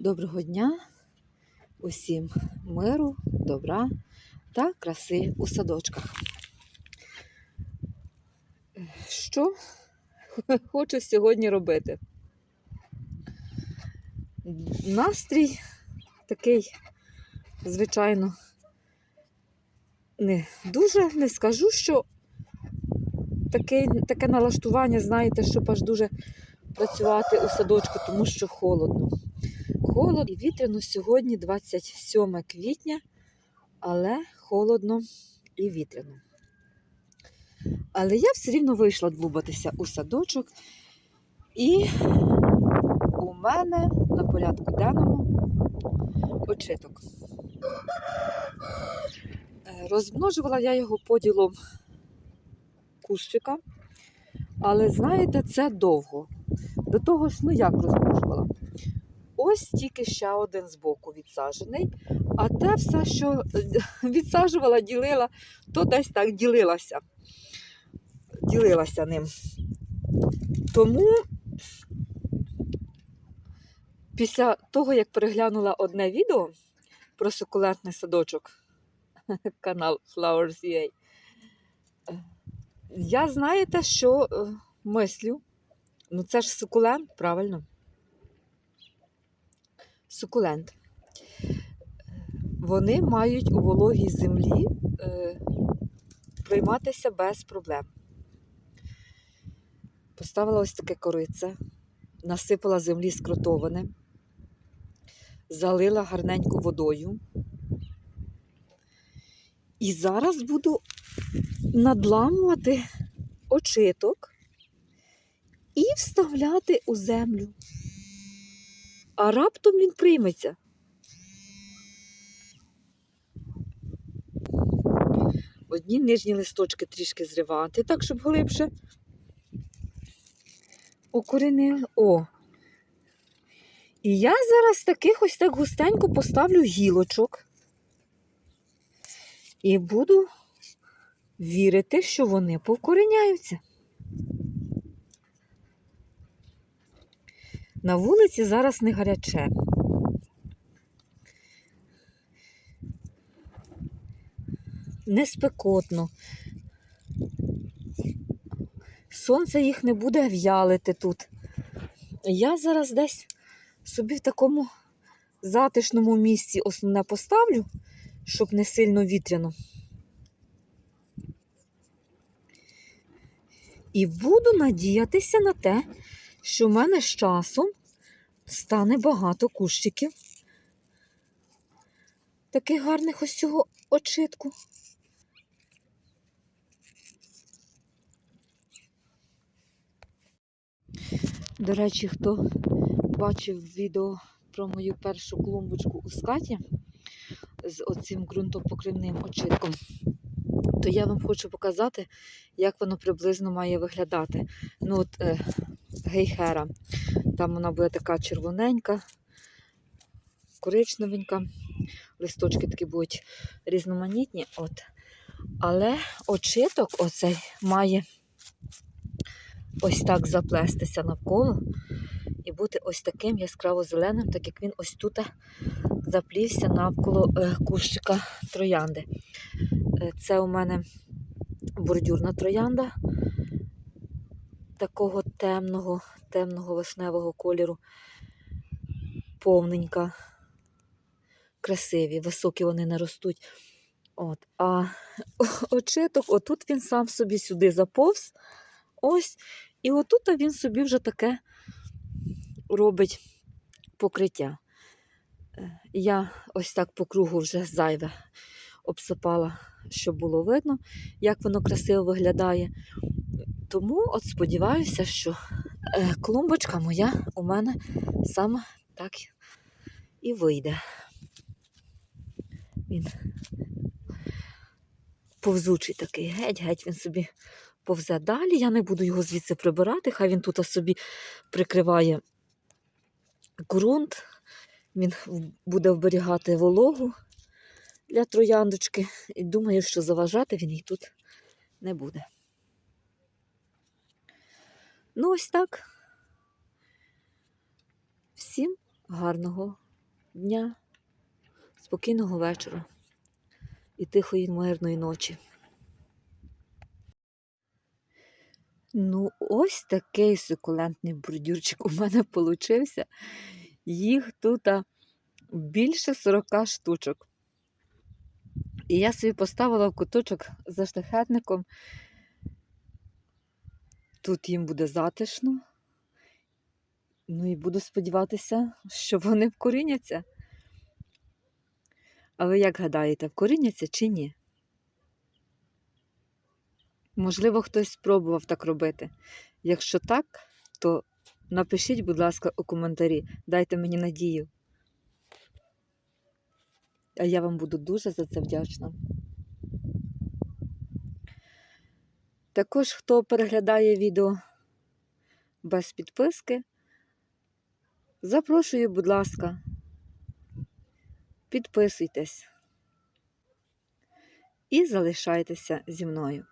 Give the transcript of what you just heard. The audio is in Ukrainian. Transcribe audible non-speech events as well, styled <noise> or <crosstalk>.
Доброго дня, усім миру, добра та краси у садочках. Що <laughs> хочу сьогодні робити? Настрій такий, звичайно, не дуже не скажу, що таке, таке налаштування, знаєте, щоб аж дуже працювати у садочку, тому що холодно. Холодно і вітряно сьогодні 27 квітня, але холодно і вітряно. Але я все рівно вийшла длубатися у садочок, і у мене на порядку денному очиток. Е, Розмножувала я його поділом кущика, але знаєте, це довго. До того ж, ну як розмножувала? Ось тільки ще один збоку відсаджений, а те все, що <laughs> відсаджувала, ділила, то десь так ділилася. Ділилася ним. Тому після того, як переглянула одне відео про сукулентний садочок, <laughs> канал Flowers.ua, я знаєте, що е, мислю? Ну це ж сукулент, правильно? Сукулент. Вони мають у вологій землі е, прийматися без проблем. Поставила ось таке корице, насипала землі скротоване, залила гарненько водою. І зараз буду надламувати очиток і вставляти у землю. А раптом він прийметься. Одні нижні листочки трішки зривати, так, щоб глибше укорінили. О! І я зараз таких ось так густенько поставлю гілочок. І буду вірити, що вони повкореняються. На вулиці зараз не гаряче. Не спекотно. Сонце їх не буде в'ялити тут. Я зараз десь собі в такому затишному місці основне поставлю, щоб не сильно вітряно. І буду надіятися на те, що в мене з часом стане багато кущиків. Таких гарних ось цього очитку. До речі, хто бачив відео про мою першу клумбочку у скаті з оцим ґрунтопокривним очитком, то я вам хочу показати, як воно приблизно має виглядати. Ну от е, гейхера. Там вона буде така червоненька, коричневенька. Листочки такі будуть різноманітні. От. Але очиток оцей має ось так заплестися навколо і бути ось таким яскраво-зеленим, так як він ось тут заплівся навколо е, кущика троянди. Е, Це у мене бордюрна троянда такого темного, темного вишневого кольору, повненька, красиві, високі вони не ростуть. От. А <laughs> очиток, отут він сам собі сюди заповз. Ось. І отут він собі вже таке робить покриття. Е, Я ось так по кругу вже зайве обсипала, щоб було видно, як воно красиво виглядає. Тому от сподіваюся, що е, клумбочка моя у мене саме так і вийде. Він повзучий такий, геть-геть він собі повзе далі. Я не буду його звідси прибирати, хай він тут собі прикриває ґрунт, він буде вберігати вологу для трояндочки. І думаю, що заважати він їй тут не буде. Ну, ось так. Всім гарного дня, спокійного вечора і тихої мирної ночі. Ну, ось такий сукулентний бордюрчик у мене получився. Їх тут більше 40 штучок. І я собі поставила в куточок за штахетником. Тут їм буде затишно. Ну і буду сподіватися, що вони вкоріняться. А ви як гадаєте, вкоріняться чи ні? Можливо, хтось спробував так робити. Якщо так, то напишіть, будь ласка, у коментарі, дайте мені надію. А я вам буду дуже за це вдячна. Також, хто переглядає відео без підписки, запрошую, будь ласка, підписуйтесь і залишайтеся зі мною.